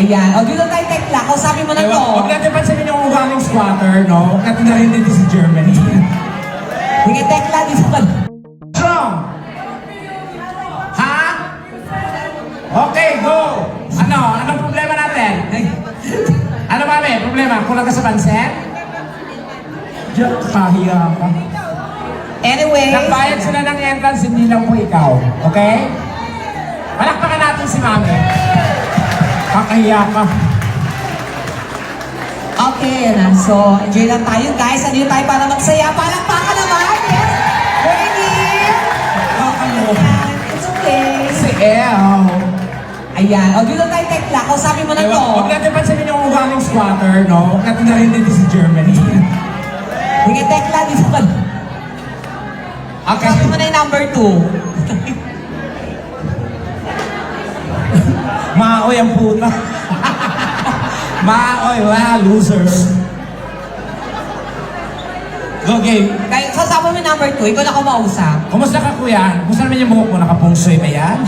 Ayan. O, dito tayo tekla. Kausapin mo na to. Huwag natin pansinin yung ugaling squatter, no? Huwag natin narinig dito sa Germany. Sige, tekla. Dito ka. Strong! Ha? Okay, go! Ano? Anong problema natin? Ano mami? Problema? Kulang ka sa pansin? Diyan, kahiya ka. Anyway. Nagbayad sila ng entrance, hindi lang po ikaw. Okay? Palakpakan natin si mami. Kakahiya ka. Okay, na. So, enjoy lang tayo, guys. Ano tayo para magsaya? Palakpakan naman. Yes. Ready? Kakaloka. It's okay. Si El. Ayan. O, dito tayo tekla. Kausapin mo na to. Huwag natin pansinin yung ugaling squatter, no? Huwag natin narinig dito sa Germany. Sige, tekla. Dito ka. Okay. Kausapin mo na yung number two. Maoy ang puta. Maoy, wala, loser. Okay, Kaya, kausapin mo yung number two. Ikaw na ako mausap. kumusta ka kuya? Kumusta naman yung buhok mo? Nakapungsoy ba yan?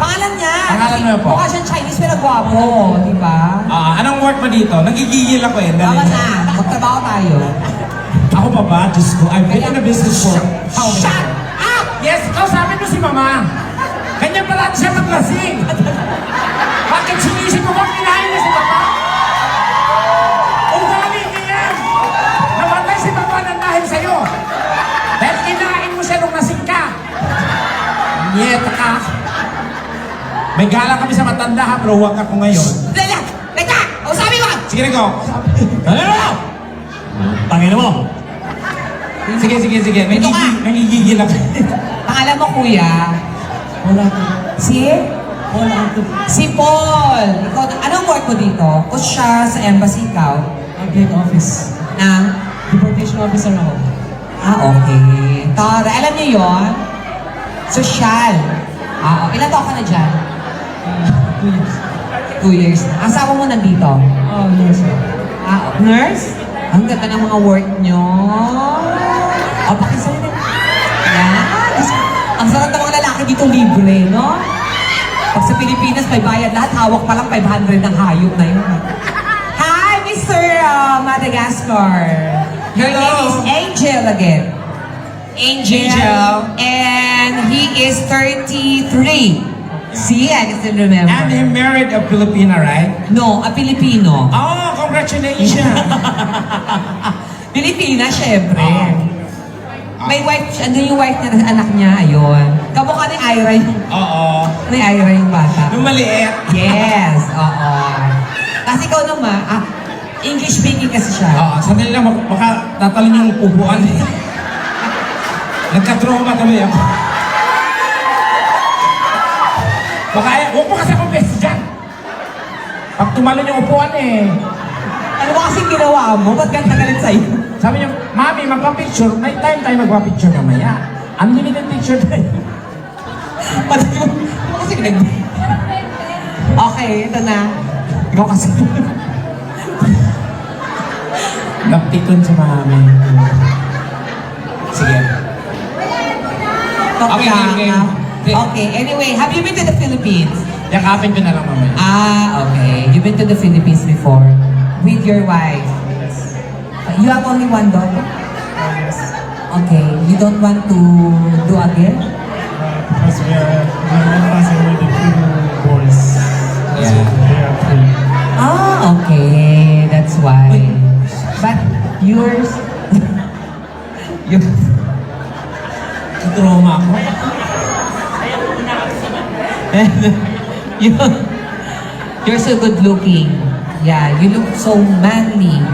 Pangalan niya. Pangalan mo po? Mukha siyang Chinese pero gwapo. Di ba? Ah, anong work mo dito? Nagigigil ako eh. Tama Dahil- na. Magtrabaho tayo. Ako pa ba? Diyos ko, I've been in a business for how many? Shut up! Yes, kausapin mo si mama. Ganyan pala siya maglasing. Bakit sinisip mo bang kinain niya si papa? Ugali niya yan. Namatay si papa ng dahil sa'yo. Dahil kinain mo siya nung lasing ka. Nyeta ka. May gala kami sa matanda ha, pero huwag ako ngayon. Lala! Teka! Kausapin mo! Sige, Rico. Ano mo? Tangin mo. Sige, sige, sige. Nangigigil ako. Pangalan mo, kuya? Wala Si? Wala ako. Si Paul. Ikaw, anong work mo dito? O siya sa embassy, ikaw? Public office. Ng? Deportation officer ako. Ah, okay. Tara, alam niyo yon? Social. Ah, oh. ilan taon ka na dyan? Two years. Two years. Asawa mo nandito? Oh, nurse. Ah, oh. nurse? Ang ganda ng mga work nyo. Oh, pakisalita. Yan. Ang sarap ng lalaki dito libre, no? Pag sa Pilipinas, may bayad lahat. Hawak pa lang 500 ng hayop na yun. Hi, Mr. uh, Madagascar. Your Hello. name is Angel again. Angel. Angel. And he is 33. See, I can still remember. And he married a Filipina, right? No, a Filipino. Oh, congratulations! Pilipina, syempre. Ah. May wife, ano yung wife niya, anak niya, ayun. Kamukha ni Ira yung, Oo. ni Ira yung bata. Yung maliit. Yes, oo. Kasi ikaw naman, ah, English speaking kasi siya. Oo, sandali lang, mak- baka tatalon yung upuan. Nagka-trauma tuloy ako. Baka, eh, huwag mo kasi akong beses dyan. Pag tumalon yung upuan eh. Ano ba kasing ginawa mo? Ba't ganda galit sa'yo? Sabi niya, Mami, magpa-picture. May time tayo magpa-picture mamaya. Unlimited picture tayo. Pati mo, kasi nag... Okay, ito na. Ikaw kasi. Naptikon sa mami. Sige. Okay, okay. Okay, anyway, have you been to the Philippines? Yakapin ko na lang mamaya. Ah, okay. You've been to the Philippines before with your wife. You have only one daughter? Okay. You don't want to do again? Because we are we are passing with the two boys. Yeah. They are free. Ah, okay. That's why. But yours, you, Trauma ako. you, you're so good looking. Yeah, you look so manly.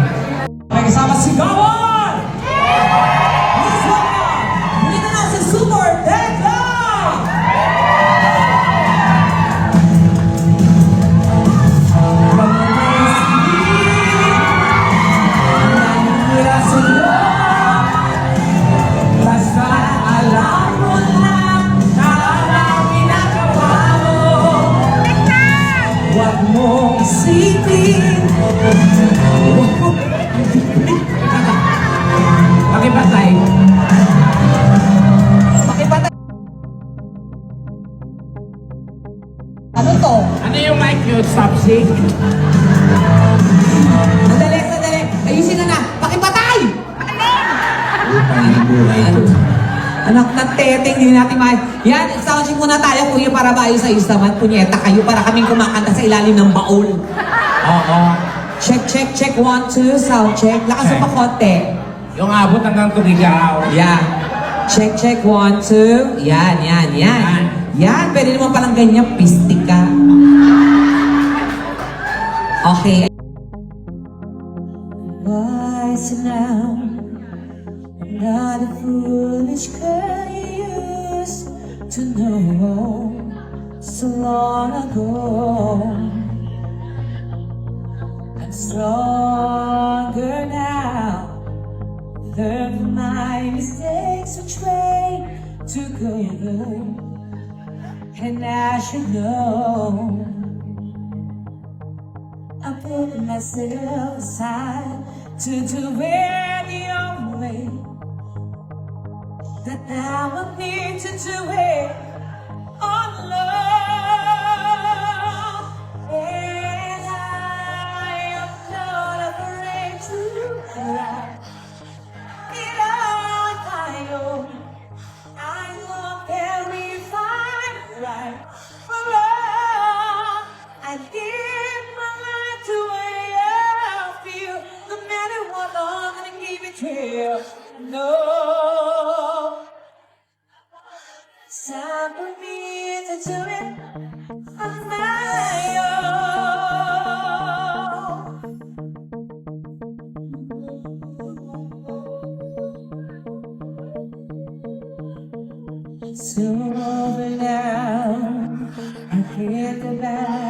Pakipatay. Ano yung mic yun, Sapsi? Sandali, sandali. Ayusin na na. Pakipatay! Anak ng teteng, hindi natin ma... Yan, soundcheck muna tayo, kuya, para ba ayos ayos naman. Punyeta kayo, para kaming kumakanta sa ilalim ng baul. Oo. Check, check, check. One, two, sound check. Lakas Check. pa konti. Yung abot hanggang tumigaw. Yan. Check, check. One, two. Yan, yan, yan. Yan, pwede naman palang ganyan. Pistik ka. Okay. Wise now, not a foolish girl you used to know so long ago. I'm stronger now. Learn from my mistakes which way to go. And I should know. I'm putting myself aside to do it the only way. That I need to do it on love. Soon over now, I can't go back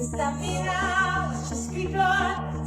Stop me now, just keep going.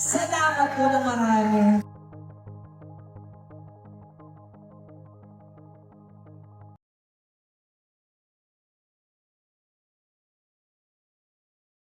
Salamat po ng marami.